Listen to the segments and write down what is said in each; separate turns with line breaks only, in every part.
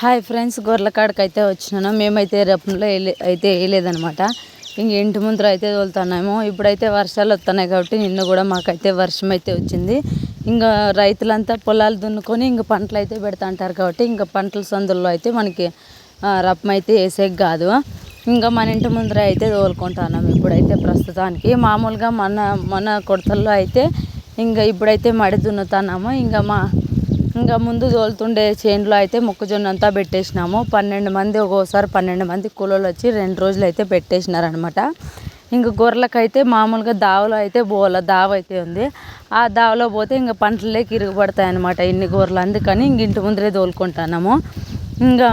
Hi friends గొర్రెల కాడకి అయితే వచ్చినాను. మేమైతే రపంలో అయితే వేయలేదనమాట ఇంక ఇంటి ముందర అయితే తోలుతున్నాము. ఇప్పుడైతే వర్షాలు వస్తున్నాయి కాబట్టి నిన్న కూడా మాకైతే వర్షం అయితే వచ్చింది. ఇంకా రైతులంతా పొలాలు దున్నుకొని ఇంక పంటలు అయితే పెడతాంటారు కాబట్టి ఇంకా పంటల సందుల్లో అయితే మనకి రపం అయితే వేసేకి కాదు. ఇంకా మన ఇంటి ముందర అయితే తోలుకుంటున్నాం ఇప్పుడైతే ప్రస్తుతానికి. మామూలుగా మన మన కొడతల్లో అయితే ఇంకా ఇప్పుడైతే మడి దున్నుతున్నాము. ఇంకా మా ఇంకా ముందు తోలుతుండే చేనులో అయితే మొక్కజొన్న అంతా పెట్టేసినాము. పన్నెండు మంది ఒక్కోసారి పన్నెండు మంది కూలోళ్ళు వచ్చి రెండు రోజులు అయితే పెట్టేసినారనమాట ఇంకా గొర్రెలకైతే మామూలుగా దావలో అయితే పోవాల దావ అయితే ఉంది. ఆ దావలో పోతే ఇంకా పంటలే కిరుగుపడతాయి అనమాట ఇన్ని గొర్రెలు. అందుకని ఇంక ఇంటి ముందరే తోలుకుంటున్నాము. ఇంకా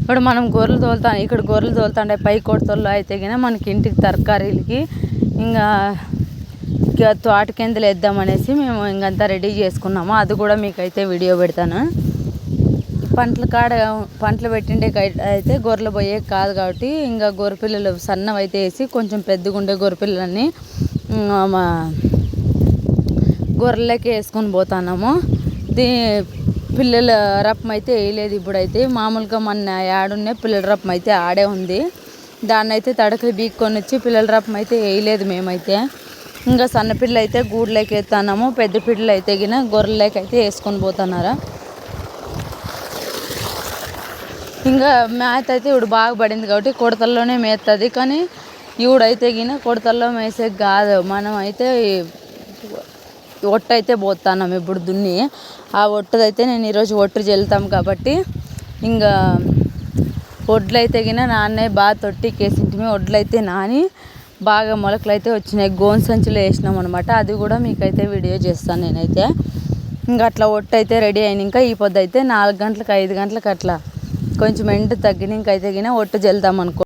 ఇప్పుడు మనం గొర్రెలు తోలుతాం ఇక్కడ గొర్రెలు తోలుతుండే పై కొడతల్లో అయితే కానీ మనకి ఇంటికి తరకారీలకి ఇంకా ఇక తోట కిందలు వేద్దామనేసి మేము ఇంకంతా రెడీ చేసుకున్నాము. అది కూడా మీకైతే వీడియో పెడతాను. పంటల కాడ పంటలు పెట్టిండే అయితే గొర్రెలు పోయే కాదు కాబట్టి ఇంకా గొర్రె పిల్లలు అయితే వేసి కొంచెం పెద్దగా ఉండే గొర్రె మా గొర్రెలకి వేసుకొని పోతున్నాము. దీ పిల్లల రప్పం అయితే వేయలేదు ఇప్పుడైతే. మామూలుగా మన యాడున్నే పిల్లల రప్పం అయితే ఆడే ఉంది. దాన్ని అయితే తడకలు బీక్కొని వచ్చి పిల్లల రప్పం అయితే వేయలేదు మేమైతే. ఇంకా సన్నపిల్లలు అయితే గూడ్లోకి ఎత్తున్నాము పెద్ద పిల్లలు అయితే గిన గొర్రెలకి అయితే వేసుకొని పోతున్నారా. ఇంకా మేత అయితే ఇప్పుడు బాగా పడింది కాబట్టి కొడతల్లోనే మేస్తుంది కానీ ఈవిడైతే గిన కొడతల్లో మేసే కాదు. మనం అయితే ఒట్టు అయితే పోతున్నాం ఇప్పుడు దున్ని. ఆ ఒట్టుదైతే నేను ఈరోజు ఒట్టు చెల్తాం కాబట్టి ఇంకా వడ్లు అయితే గిన నాన్నే బాగా తొట్టికేసింటిమి వడ్లు అయితే నాని. బాగా మొలకలు అయితే వచ్చినాయి. గోన్ సంచులు వేసినాం అనమాట అది కూడా మీకైతే వీడియో చేస్తాను నేనైతే. ఇంకా అట్లా ఒట్టు అయితే రెడీ అయిన ఇంకా ఈ పొద్దు అయితే నాలుగు గంటలకు ఐదు గంటలకు అట్లా కొంచెం ఎండ తగ్గిన ఇంకైతే గిన ఒట్టు చెల్దాం అనుకో